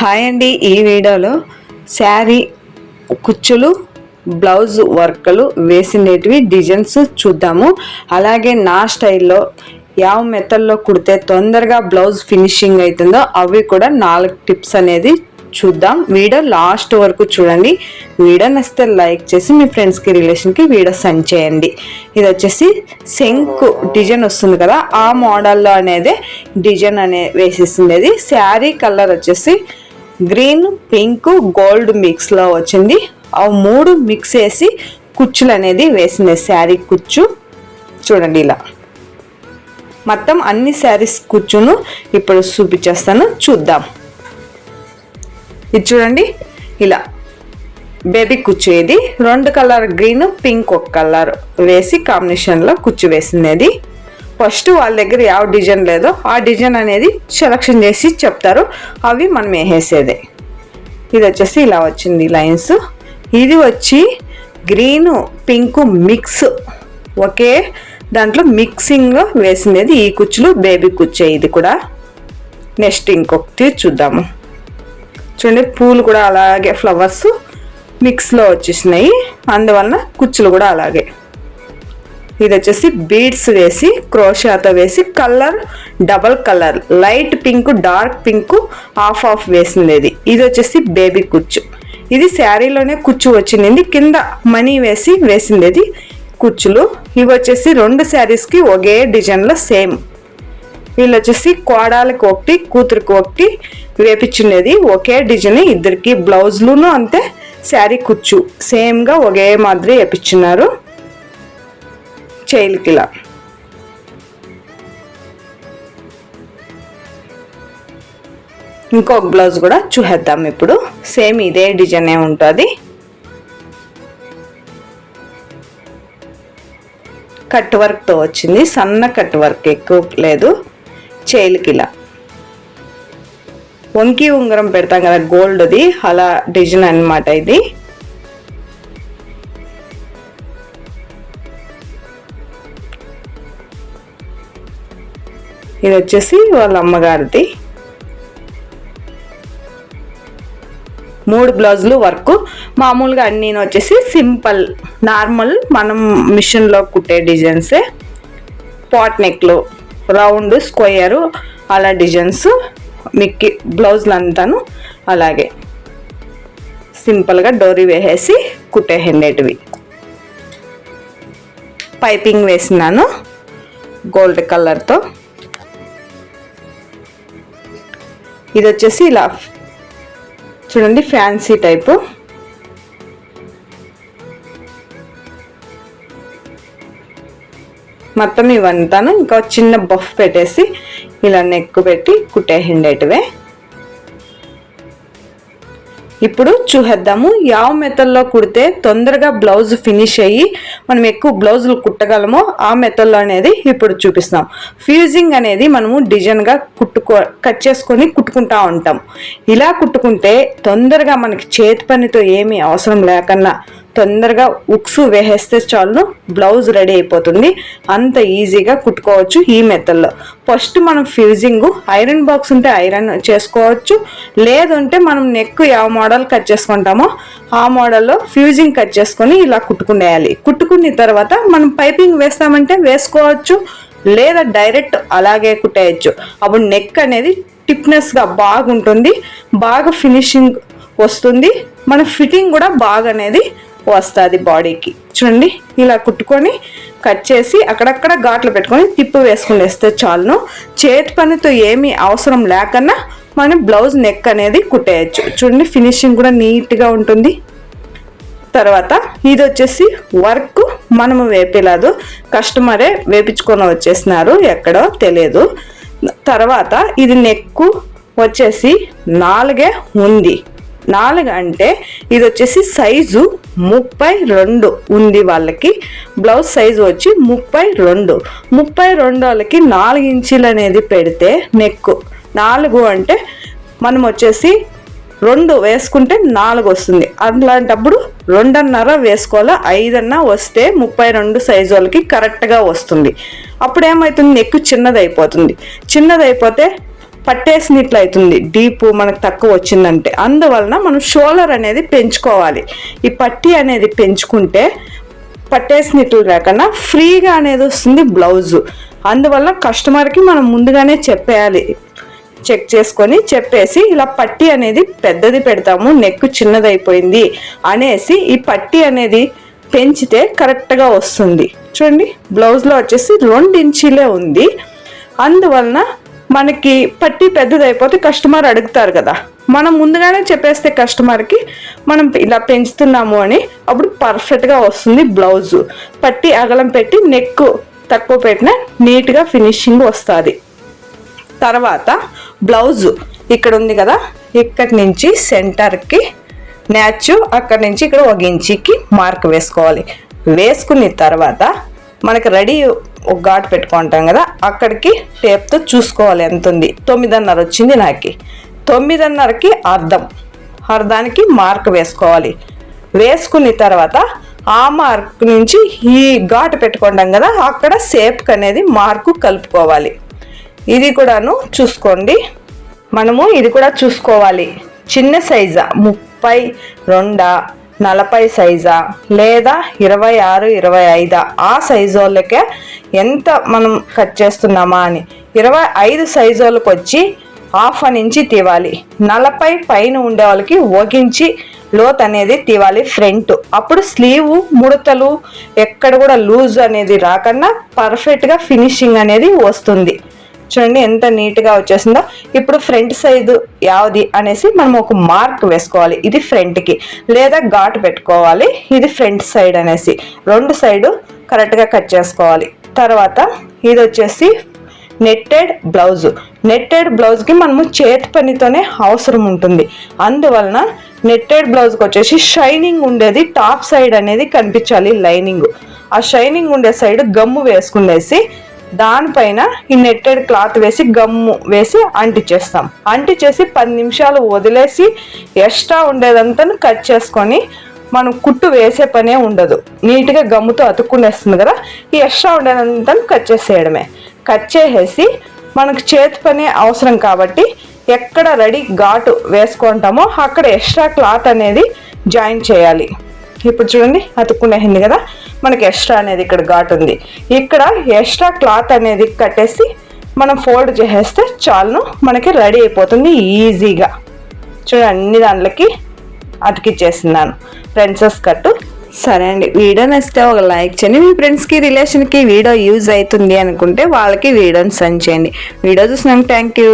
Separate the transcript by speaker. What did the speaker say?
Speaker 1: Hi అండి. ఈ వీడియోలో శారీ కుచ్చులు బ్లౌజ్ వర్క్లు వేసినటివి డిజైన్స్ చూద్దాము. అలాగే నా స్టైల్లో యావ మెథడ్లో కుడితే తొందరగా బ్లౌజ్ ఫినిషింగ్ అవుతుందో అవి కూడా నాలుగు టిప్స్ అనేది చూద్దాం. వీడియో లాస్ట్ వరకు చూడండి. వీడియో నచ్చితే లైక్ చేసి మీ ఫ్రెండ్స్కి రిలేషన్కి వీడియో సెండ్ చేయండి. ఇది వచ్చేసి శంకు డిజైన్ వస్తుంది కదా ఆ మోడల్లో అనేది డిజైన్ అనే వేసేసింది. శారీ కలర్ వచ్చేసి గ్రీన్ పింక్ గోల్డ్ మిక్స్లో వచ్చింది. ఆ మూడు మిక్స్ చేసి కుచ్చులు అనేది వేసింది. శారీ కుచ్చు. చూడండి ఇలా. మొత్తం అన్ని శారీస్ కుచ్చును ఇప్పుడు చూపించేస్తాను. చూద్దాం. ఇది చూడండి. ఇలా. బేబీ కుచ్చు ఇది. రెండు కలర్ గ్రీన్ పింక్ ఒక కలర్ వేసి కాంబినేషన్లో కుచ్చు వేసింది ఫస్ట్ వాళ్ళ దగ్గర ಯಾವ డిజైన్ లేదో ఆ డిజైన్ అనేది సెలక్షన్ చేసి చెప్తారు. అవి మనం వేసేదే. ఇది వచ్చేసి ఇలా వచ్చింది లైన్స్. ఇది వచ్చి గ్రీన్ పింక్ మిక్స్ ఒకే దాంట్లో మిక్సింగ్లో వేసినది ఈ కుచ్చులు బేబీ కుచ్చే ఇది కూడా. నెక్స్ట్ ఇంకొకటి చూద్దాము. చూడండి పూలు కూడా అలాగే ఫ్లవర్స్ మిక్స్లో వచ్చేసినాయి. అందువలన కుచ్చులు కూడా అలాగే. ఇది వచ్చేసి బీడ్స్ వేసి క్రోషాతో వేసి colour double colour light pink dark pink half half వేసింది ఇది. ఇది వచ్చేసి బేబీ కుచ్చు. ఇది శారీలోనే కుచ్చు వచ్చింది కింద మనీ వేసి వేసింది కుచ్చులు. ఇవి వచ్చేసి రెండు శారీస్కి ఒకే డిజైన్లో సేమ్. వీళ్ళు వచ్చేసి కోడాలకి ఒకటి కూతురికి ఒకటి వేపించుండేది. ఒకే డిజైన్ ఇద్దరికి బ్లౌజ్లును అంతే శారీ కుచ్చు. సేమ్గా ఒకే మాదిరి వేపించున్నారు. చేయలకి ఇలా ఇంకొక బ్లౌజ్ కూడా చూసేద్దాం ఇప్పుడు. సేమ్ ఇదే డిజైనే ఉంటుంది. కట్ వర్క్తో వచ్చింది. సన్న కట్ వర్క్ ఎక్కువ లేదు. చేయలకి ఇలా వంకి ఉంగరం పెడతాం కదా గోల్డ్ది. అలా డిజైన్ అనమాట ఇది. ఇది వచ్చేసి వాళ్ళ అమ్మగారిది. మూడు బ్లౌజులు వర్క్. మామూలుగా అన్నీ వచ్చేసి సింపుల్ నార్మల్. మనం మిషన్లో కుట్టే డిజైన్సే. పాట్ నెక్లు రౌండ్ స్క్వయరు అలా డిజైన్స్ మిక్కి బ్లౌజులు అంతాను అలాగే. సింపుల్గా డోరీ వేసేసి కుట్టేహండేటివి పైపింగ్ వేసినాను గోల్డ్ కలర్తో. ఇది వచ్చేసి ఇలా చూడండి ఫ్యాన్సీ టైపు మొత్తం ఇవంతాను. ఇంకా చిన్న బఫ్ పెట్టేసి ఇలా నెక్కు పెట్టి కుట్టేసిండేటివే ఇప్పుడు చూసేద్దాము. యావ మెథడ్లో కుడితే తొందరగా బ్లౌజ్ ఫినిష్ అయ్యి మనం ఎక్కువ బ్లౌజులు కుట్టగలమో ఆ మెథడ్లో అనేది ఇప్పుడు చూపిస్తాం. ఫ్యూజింగ్ అనేది మనము డిజైన్గా కుట్టుకో కట్ చేసుకొని కుట్టుకుంటా ఉంటాం. ఇలా కుట్టుకుంటే తొందరగా మనకి చేతి పనితో ఏమీ అవసరం లేకన్నా తొందరగా ఉక్స్ వేసేస్తే చాలు బ్లౌజ్ రెడీ అయిపోతుంది. అంత ఈజీగా కుట్టుకోవచ్చు ఈ మెథడ్లో. ఫస్ట్ మనం ఫ్యూజింగ్ ఐరన్ బాక్స్ ఉంటే ఐరన్ చేసుకోవచ్చు. లేదంటే మనం నెక్ ಯಾವ మోడల్ కట్ చేసుకుంటామో ఆ మోడల్లో ఫ్యూజింగ్ కట్ చేసుకొని ఇలా కుట్టుకునేయాలి. కుట్టుకున్న తర్వాత మనం పైపింగ్ వేస్తామంటే వేసుకోవచ్చు లేదా డైరెక్ట్ అలాగే కుట్టేయచ్చు. అప్పుడు నెక్ అనేది టిప్నెస్గా బాగుంటుంది బాగా ఫినిషింగ్ వస్తుంది మన ఫిట్టింగ్ కూడా బాగా అనేది వస్తుంది బాడీకి చూడండి ఇలా కుట్టుకొని కట్ చేసి అక్కడక్కడ ఘాట్లు పెట్టుకొని తిప్పు వేసుకుని వేస్తే చాలును. చేతి పనితో ఏమీ అవసరం లేకన్నా మనం బ్లౌజ్ నెక్ అనేది కుట్టేయచ్చు. చూడండి ఫినిషింగ్ కూడా నీట్గా ఉంటుంది. తర్వాత ఇది వచ్చేసి వర్క్ మనము వేపేలాదు. కస్టమరే వేపించుకొని వచ్చేసినారు ఎక్కడో తెలియదు. తర్వాత ఇది నెక్కు వచ్చేసి నాలుగే ఉంది. నాలుగు అంటే ఇది వచ్చేసి సైజు ముప్పై రెండు ఉంది వాళ్ళకి. బ్లౌజ్ సైజు వచ్చి ముప్పై రెండు. ముప్పై రెండు వాళ్ళకి నాలుగు ఇంచీలు అనేది పెడితే నెక్కు నాలుగు అంటే మనం వచ్చేసి రెండు వేసుకుంటే నాలుగు వస్తుంది. అలాంటప్పుడు రెండున్నర వేసుకోవాలా? ఐదన్నా వస్తే ముప్పై రెండు సైజు వాళ్ళకి కరెక్ట్గా వస్తుంది. అప్పుడు ఏమవుతుంది నెక్ చిన్నది అయిపోతుంది చిన్నది అయిపోతే పట్టేసినట్లు అవుతుంది డీప్ మనకు తక్కువ వచ్చిందంటే. అందువలన మనం షోలర్ అనేది పెంచుకోవాలి. ఈ పట్టి అనేది పెంచుకుంటే పట్టేసినట్లు లేకుండా ఫ్రీగా అనేది వస్తుంది బ్లౌజు అందువల్ల కస్టమర్కి మనం ముందుగానే చెప్పేయాలి. చెక్ చేసుకొని చెప్పేసి ఇలా పట్టి అనేది పెద్దది పెడతాము నెక్ చిన్నదైపోయింది అనేసి ఈ పట్టి అనేది పెంచితే కరెక్ట్గా వస్తుంది. చూడండి బ్లౌజ్లో వచ్చేసి రెండు ఇంచీలే ఉంది. అందువలన మనకి పట్టి పెద్దదైపోతే కస్టమర్ అడుగుతారు కదా. మనం ముందుగానే చెప్పేస్తే కస్టమర్కి మనం ఇలా పెంచుతున్నాము అని అప్పుడు పర్ఫెక్ట్గా వస్తుంది బ్లౌజు. పట్టి అగలం పెట్టి నెక్ తక్కువ పెట్టిన నీట్గా ఫినిషింగ్ వస్తుంది. తర్వాత బ్లౌజు ఇక్కడ ఉంది కదా ఇక్కడి నుంచి సెంటర్కి న్యాచు అక్కడి నుంచి ఇక్కడ ఒక ఇంచికి మార్క్ వేసుకోవాలి. వేసుకున్న తర్వాత మనకి రెడీ ఒక ఘాట్ పెట్టుకుంటాం కదా అక్కడికి టేప్తో చూసుకోవాలి ఎంత ఉంది తొమ్మిదిన్నర వచ్చింది నాకు. తొమ్మిదిన్నరకి అర్థం. అర్థానికి మార్క్ వేసుకోవాలి. వేసుకున్న తర్వాత ఆ మార్క్ నుంచి ఈ ఘాటు పెట్టుకుంటాం కదా అక్కడ సేప్కి అనేది మార్కు కలుపుకోవాలి. ఇది కూడాను చూసుకోండి. మనము ఇది కూడా చూసుకోవాలి. చిన్న సైజా? ముప్పై రెండా? నలభై సైజా? లేదా ఇరవై ఆరు ఇరవై ఐదా? ఆ సైజు వాళ్ళకే ఎంత మనం కట్ చేస్తున్నామా అని. ఇరవై ఐదు సైజు వాళ్ళకి వచ్చి హాఫ్ నుంచి ఇంచి తీవాలి. నలభై పైన ఉండే వాళ్ళకి ఒకించి లోత్ అనేది తీవాలి ఫ్రంట్. అప్పుడు స్లీవ్ ముడతలు ఎక్కడ కూడా లూజ్ అనేది రాకుండా పర్ఫెక్ట్గా ఫినిషింగ్ అనేది వస్తుంది. చూడండి ఎంత నీట్గా వచ్చేసిందో. ఇప్పుడు ఫ్రంట్ సైజు యావది అనేసి మనం ఒక మార్క్ వేసుకోవాలి. ఇది ఫ్రంట్కి. లేదా ఘాట్ పెట్టుకోవాలి. ఇది ఫ్రంట్ సైడ్ అనేసి. రెండు సైడు కరెక్ట్గా కట్ చేసుకోవాలి. తర్వాత ఇది వచ్చేసి నెట్టెడ్ బ్లౌజ్. నెట్టెడ్ బ్లౌజ్కి మనము చేతి పనితోనే అవసరం ఉంటుంది. అందువలన నెట్టెడ్ బ్లౌజ్కి వచ్చేసి షైనింగ్ ఉండేది టాప్ సైడ్ అనేది కనిపించాలి లైనింగ్. ఆ షైనింగ్ ఉండే సైడ్ గమ్ము వేసుకునేసి దానిపైన ఈ నెట్టెడ్ క్లాత్ వేసి గమ్ము వేసి అంటిచేస్తాం అంటిచేసి పది నిమిషాలు వదిలేసి ఎక్స్ట్రా ఉండేదంతా కట్ చేసుకొని మనం కుట్టు వేసే పనే ఉండదు. నీట్గా గమ్ముతో అతుక్కునేస్తుంది కదా ఈ ఎక్స్ట్రా ఉండేదంతా కట్ చేసేయడమే. కట్ చేసేసి మనకు చేతి పని అవసరం కాబట్టి ఎక్కడ రెడీ ఘాటు వేసుకుంటామో అక్కడ ఎక్స్ట్రా క్లాత్ అనేది జాయిన్ చేయాలి. ఇప్పుడు చూడండి అతుక్కునేసింది కదా? మనకి ఎక్స్ట్రా అనేది ఇక్కడ ఘాట్ ఉంది. ఇక్కడ ఎక్స్ట్రా క్లాత్ అనేది కట్టేసి మనం ఫోల్డ్ చేసేస్తే చాలును మనకి రెడీ అయిపోతుంది ఈజీగా. చూడండి అన్ని దాంట్లకి అతికిచ్చేస్తున్నాను. ప్రిన్సెస్ కట్టు. సరే అండి వీడియో నచ్చితే ఒక లైక్ చేయండి. మీ ఫ్రెండ్స్కి రిలేషన్కి వీడియో యూజ్ అవుతుంది అనుకుంటే వాళ్ళకి వీడియోని సెండ్ చేయండి. వీడియో చూసినాక థ్యాంక్ యూ